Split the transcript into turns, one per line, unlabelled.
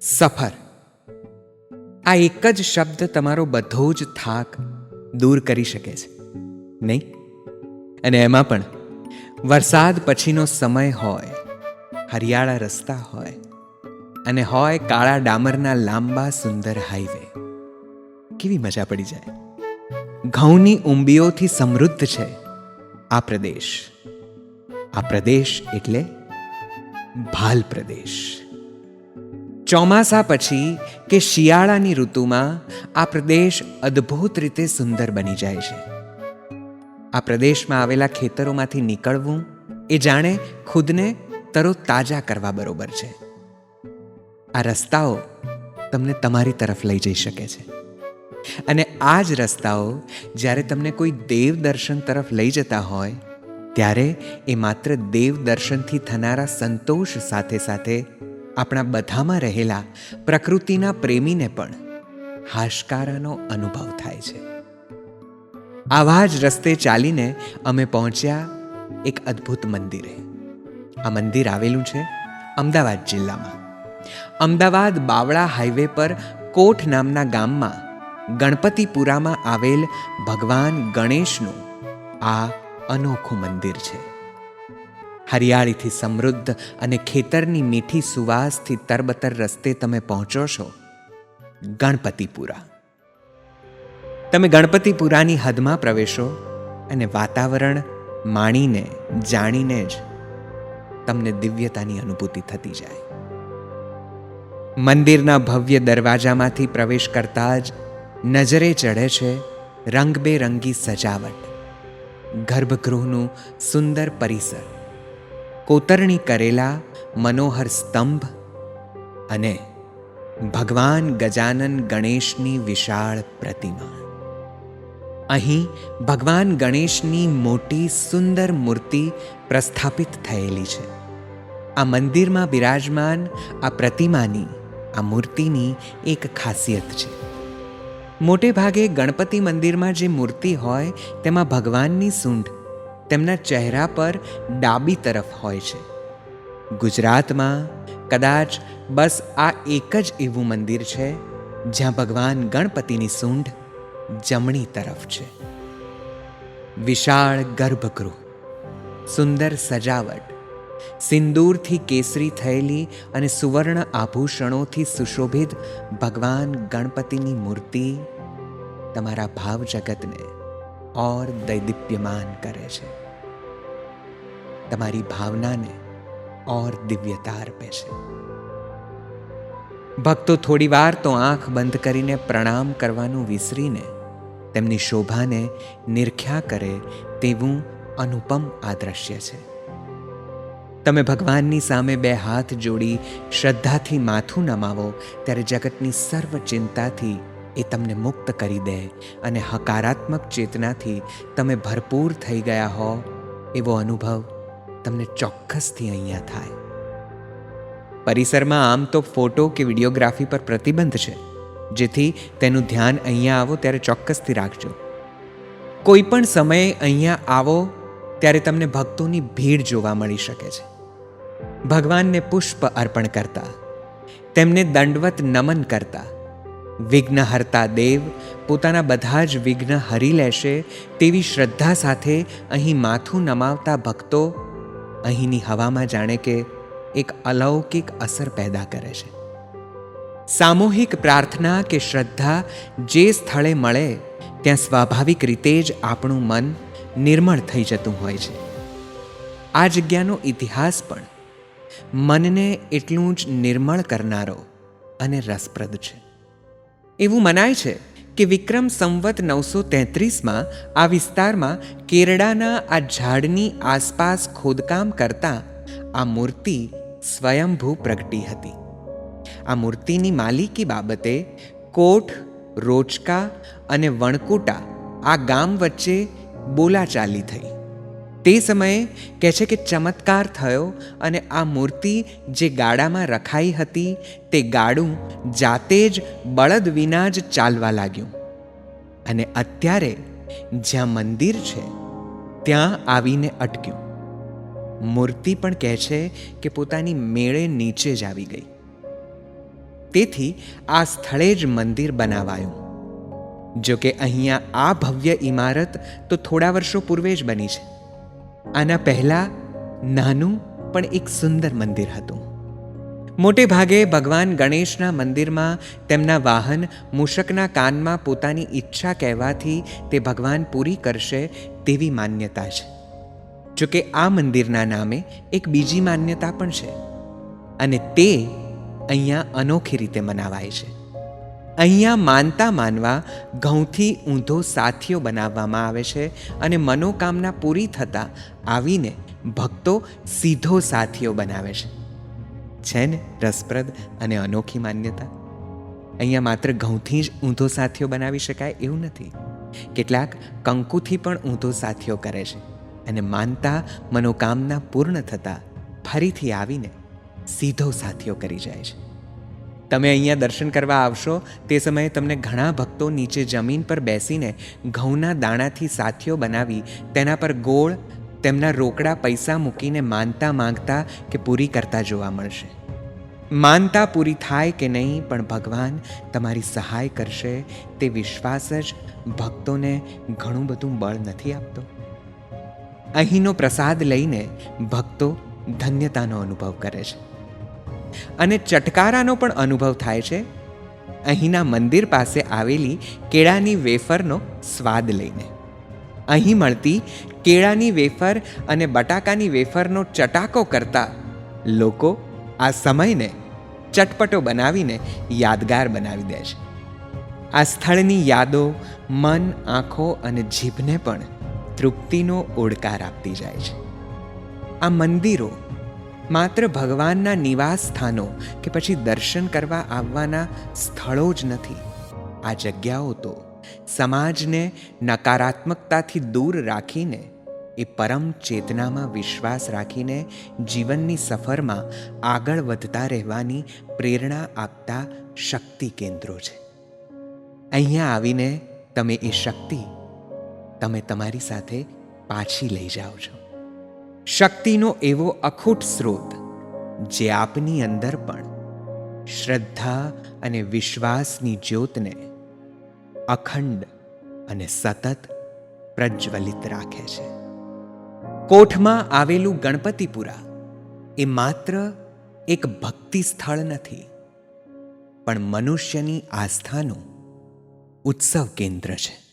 સફર. આ એક જ શબ્દ તમારો બધો જ થાક દૂર કરી શકે છે, નહીં? અને એમાં પણ, વરસાદ પછીનો સમય હોય, હરિયાળા રસ્તા હોય, અને હોય કાળા ડામરના લાંબા સુંદર હાઈવે કેવી મજા પડી જાય. ઘઉંની ઉંબીઓથી સમૃદ્ધ છે આ પ્રદેશ. આ પ્રદેશ એટલે ભાલ પ્રદેશ. ચોમાસા પછી કે શિયાળાની ઋતુમાં આ પ્રદેશ અદ્ભુત રીતે સુંદર બની જાય છે. આ પ્રદેશમાં આવેલા ખેતરોમાંથી નીકળવું એ જાણે ખુદને તરો તાજા કરવા બરોબર છે. આ રસ્તાઓ તમને તમારી તરફ લઈ જઈ શકે છે. અને આ જ રસ્તાઓ જ્યારે તમને કોઈ દેવ દર્શન તરફ લઈ જતા હોય, ત્યારે એ માત્ર દેવ દર્શનથી થનારા સંતોષ સાથે સાથે આપણા બધામાં રહેલા પ્રકૃતિના પ્રેમીને પણ હાશકારાનો અનુભવ થાય છે. આવા જ રસ્તે ચાલીને અમે પહોંચ્યા એક અદ્ભુત મંદિરે. આ મંદિર આવેલું છે અમદાવાદ જિલ્લામાં. અમદાવાદ બાવળા હાઈવે પર કોઠ નામના ગામમાં ગણપતિપુરામાં આવેલ ભગવાન ગણેશનું આ અનોખું મંદિર છે. હરિયાળીથી સમૃદ્ધ અને ખેતરની મીઠી સુવાસથી તરબતર રસ્તે તમે પહોંચો છો. ગણપતિપુરા. તમે ગણપતિપુરાની હદમાં પ્રવેશો અને વાતાવરણ માણીને, જાણીને જ તમને દિવ્યતાની અનુભૂતિ થતી જાય. મંદિરના ભવ્ય દરવાજામાંથી પ્રવેશ કરતા જ નજરે ચઢે છે રંગબેરંગી સજાવટ. ગર્ભગૃહનું સુંદર પરિસર. કોતરણી કરેલા મનોહર સ્તંભ અને ભગવાન ગજાનન ગણેશની વિશાળ પ્રતિમા. અહીં ભગવાન ગણેશની મોટી સુંદર મૂર્તિ પ્રસ્થાપિત થયેલી છે. આ મંદિરમાં બિરાજમાન આ પ્રતિમાની, આ મૂર્તિની એક ખાસિયત છે. મોટે ભાગે ગણપતિ મંદિરમાં જે મૂર્તિ હોય, તેમાં ભગવાનની સૂંઢ તેમના ચહેરા પર ડાબી તરફ હોય છે. ગુજરાતમાં કદાચ બસ આ એક જ એવું મંદિર છે, જ્યાં ભગવાન ગણપતિની સૂંઢ જમણી તરફ છે. વિશાળ ગર્ભગૃહ, સુંદર સજાવટ, સિંદૂરથી કેસરી થયેલી અને સુવર્ણ આભૂષણોથી સુશોભિત ભગવાન ગણપતિની મૂર્તિ તમારા ભાવ જગતને ઓર દૈદીપ્યમાન કરે છે તમારી ભાવનાને ઓર દિવ્યતા અર્પે છે ભક્તો થોડી વાર તો આંખ બંધ કરીને પ્રણામ કરવાનું વિસરીને તેમની શોભાને નિરખ્યા કરે તેવું અનુપમ આ છે તમે ભગવાનની સામે બે હાથ જોડી શ્રદ્ધાથી માથું નમાવો ત્યારે જગતની સર્વ ચિંતાથી એ તમને મુક્ત કરી દે અને હકારાત્મક ચેતનાથી તમે ભરપૂર થઈ ગયા હો એવો અનુભવ તમને ચોક્કસથી અહીંયા થાય. પરિસરમાં આમ તો ફોટો કે વિડીયોગ્રાફી પર પ્રતિબંધ છે. જેથી તેનું ધ્યાન અહીંયા આવો ત્યારે ચોક્કસથી રાખજો. કોઈ પણ સમયે અહીંયા આવો ત્યારે તમને ભક્તોની ભીડ જોવા મળી શકે છે. ભગવાનને પુષ્પ અર્પણ કરતા, તેમને દંડવત નમન કરતા વિઘ્નહર્તા દેવ પોતાના બધા જ વિઘ્ન હરી લેશે તેવી શ્રદ્ધા સાથે અહીં માથું નમાવતા ભક્તો અહીંની હવામાં જાણે કે એક અલૌકિક અસર પેદા કરે છે. સામૂહિક પ્રાર્થના કે શ્રદ્ધા જે સ્થળે મળે, ત્યાં સ્વાભાવિક રીતે જ આપણું મન નિર્મળ થઈ જતું હોય છે. આ જગ્યાનો ઇતિહાસ પણ મનને એટલું જ નિર્મળ કરનારો અને રસપ્રદ છે. એવું મનાય છે કે વિક્રમ સંવત નવસો તેત્રીસમાં આ વિસ્તારમાં કેરડાના આ ઝાડની આસપાસ ખોદકામ કરતા આ મૂર્તિ સ્વયંભૂ પ્રગટી હતી. આ મૂર્તિની માલિકી બાબતે કોઠ રોચકા અને વણકુટા આ ગામ વચ્ચે બોલાચાલી થઈ. તે સમયે કહે છે કે ચમત્કાર થયો અને આ મૂર્તિ જે ગાડામાં રખાઈ હતી તે ગાડું જાતે જ બળદ વિના જ ચાલવા લાગ્યું. અને અત્યારે જ્યાં મંદિર છે, ત્યાં આવીને અટક્યું. મૂર્તિ પણ કહે છે કે પોતાની મેળે નીચે જ આવી ગઈ. તેથી આ સ્થળે જ મંદિર બનાવાયું. જો કે અહીંયા આ ભવ્ય ઇમારત તો થોડા વર્ષો પૂર્વે જ બની છે. આના પહેલાં નાનું પણ એક સુંદર મંદિર હતું. મોટે ભાગે ભગવાન ગણેશના મંદિરમાં તેમના વાહન મૂષકના કાનમાં પોતાની ઈચ્છા કહેવાથી તે ભગવાન પૂરી કરશે તેવી માન્યતા છે. જો કે આ મંદિરના નામે એક બીજી માન્યતા પણ છે અને તે અહીંયા અનોખી રીતે મનાવાય છે. અહીંયા માનતા માનવા ઘઉંથી ઊંધો સાથીઓ બનાવવામાં આવે છે અને મનોકામના પૂરી થતાં આવીને ભક્તો સીધો સાથીઓ બનાવે છે. છે ને? રસપ્રદ અને અનોખી માન્યતા. અહીંયા માત્ર ઘઉંથી જ ઊંધો સાથીઓ બનાવી શકાય એવું નથી. કેટલાક કંકુથી પણ ઊંધો સાથીઓ કરે છે અને માનતા, મનોકામના પૂર્ણ થતાં ફરીથી આવીને સીધો સાથીઓ કરી જાય છે. તમે અહીંયા દર્શન કરવા આવશો, તે સમયે તમને ઘણા ભક્તો નીચે જમીન પર બેસીને ઘઉંના દાણાથી સાથીઓ બનાવી, તેના પર ગોળ, તેમના રોકડા પૈસા મૂકીને માનતા માંગતા કે પૂરી કરતા જોવા મળશે. માનતા પૂરી થાય કે નહીં, પણ ભગવાન તમારી સહાય કરશે, તે વિશ્વાસ જ ભક્તોને ઘણું બધું બળ નથી આપતો. અહીંનો પ્રસાદ લઈને ભક્તો ધન્યતાનો અનુભવ કરે છે. અને ચટકારાનો પણ અનુભવ થાય છે. અહીંના મંદિર પાસે આવેલી કેળાની વેફરનો સ્વાદ લઈને. અહીં મળતી કેળાની વેફર અને બટાકાની વેફરનો ચટાકો કરતા લોકો આ સમયને ચટપટો બનાવીને યાદગાર બનાવી દે છે. આ સ્થળની યાદો મન, આંખો અને જીભને પણ તૃપ્તિનો ઓડકાર આપતી જાય છે. આ મંદિરો માત્ર ભગવાનના નિવાસ સ્થાનો કે પછી દર્શન કરવા આવવાના સ્થળો જ નથી. આ જગ્યાઓ તો સમાજને નકારાત્મકતાથી દૂર રાખીને, એ પરમ ચેતનામાં વિશ્વાસ રાખીને જીવનની સફરમાં આગળ વધતા રહેવાની પ્રેરણા આપતા શક્તિ કેન્દ્રો છે. અહીંયા આવીને તમે એ શક્તિ તમે તમારી સાથે પાછી લઈ જાઓ છો. શક્તિનો એવો અખૂટ સ્રોત જે આપની અંદર પણ શ્રદ્ધા અને વિશ્વાસની જ્યોતને અખંડ અને સતત પ્રજ્વલિત રાખે છે. કોઠમાં આવેલું ગણપતિપુરા એ માત્ર એક ભક્તિ સ્થળ નથી, પણ મનુષ્યની આસ્થાનું ઉત્સવ કેન્દ્ર છે.